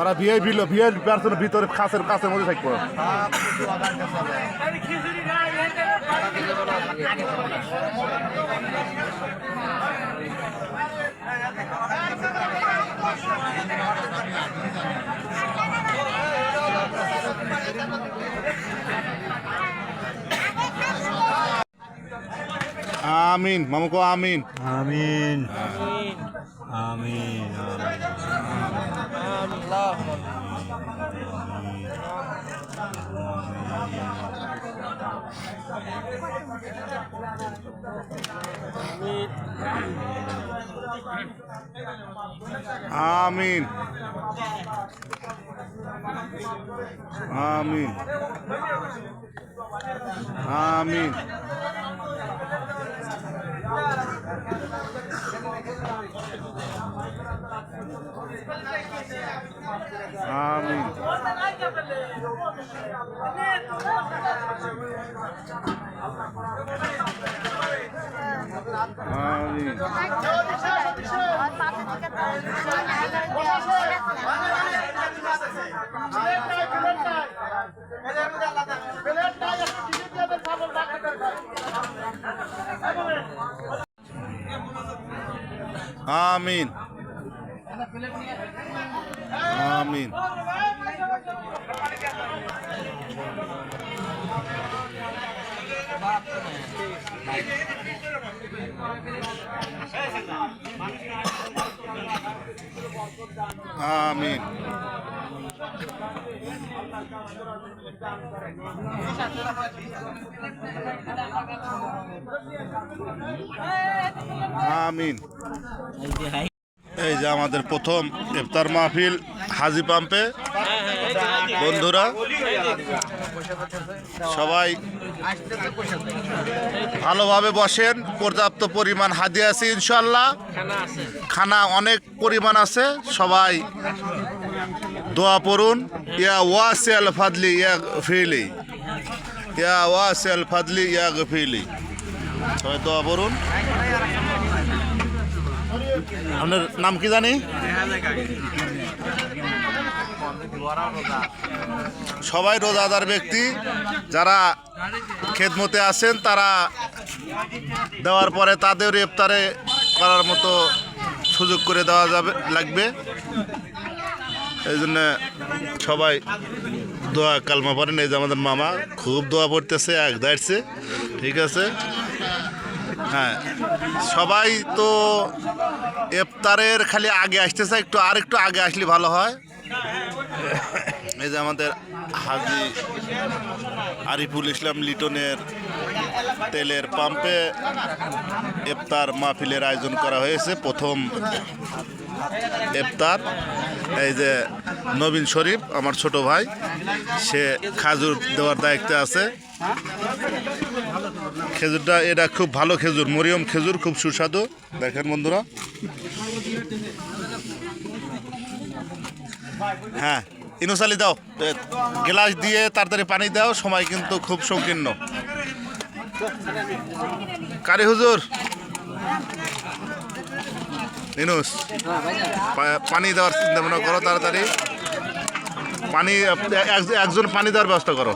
ওরা ভিআইপি লো VIP person ভিতরে কাছের কাছের মধ্যে থাকব। Amin. Mamuko Amin. amin. amin. Amin. Amin. Amin. Amin. Amin. آمين آمين আমিন আমিন আমিন এই যে আমাদের প্রথম ইফতার মাহফিল হাজি পাম্পে। বন্ধুরা, সবাই ভালোভাবে বসেন, পর্যাপ্ত পরিমাণ হাদি আছে ইনশাল্লাহ খানা অনেক পরিমাণ আছে, সবাই দোয়া পড়ুন। ইয়া ওয়াসিয়াল ফাদলি, ইয়া ফিলি ইয়া ওয়াসিয়াল ফাদলি, ইয়া গফিলি সবাই দোয়া পড়ুন। আপনার নাম কি জানি? সবাই রোজাদার ব্যক্তি। যারা খেদমতে আছেন, তারা দেওয়ার পরে তাদের ইফতারে করার মতো সুযোগ করে দেওয়া যাবে, লাগবে। এই জন্য সবাই দোয়া কালমা পড়েন। এই যে আমাদের মামা খুব দোয়া পড়তেছে, এক দাঁড়ছে। ঠিক আছে? হ্যাঁ। সবাই তো এফতারের খালি আগে আসতেছে একটু আর একটু আগে আসলে ভালো হয়। এই যে আমাদের হাজি আরিফুল ইসলাম লিটনের তেলের পাম্পে ইফতার মাহফিলের আয়োজন করা হয়েছে। প্রথম ইফতার। এই যে নবীন শরীফ, আমার ছোট ভাই, সে খাজুর দেওয়ার দায়িত্বে আছে। খেজুরটা, এটা খুব ভালো খেজুর, মরিয়ম খেজুর, খুব সুস্বাদু। দেখেন বন্ধুরা। হ্যাঁ ইনুসালি দাও গ্লাস দিয়ে তাড়াতাড়ি পানি দাও, সময় কিন্তু খুব সংকীর্ণ। কারি হুজুর। ইনুস পানি দেওয়ার চিন্তা ভাবনা করো তাড়াতাড়ি। পানি, এক- একজন পানি দেওয়ার ব্যবস্থা করো।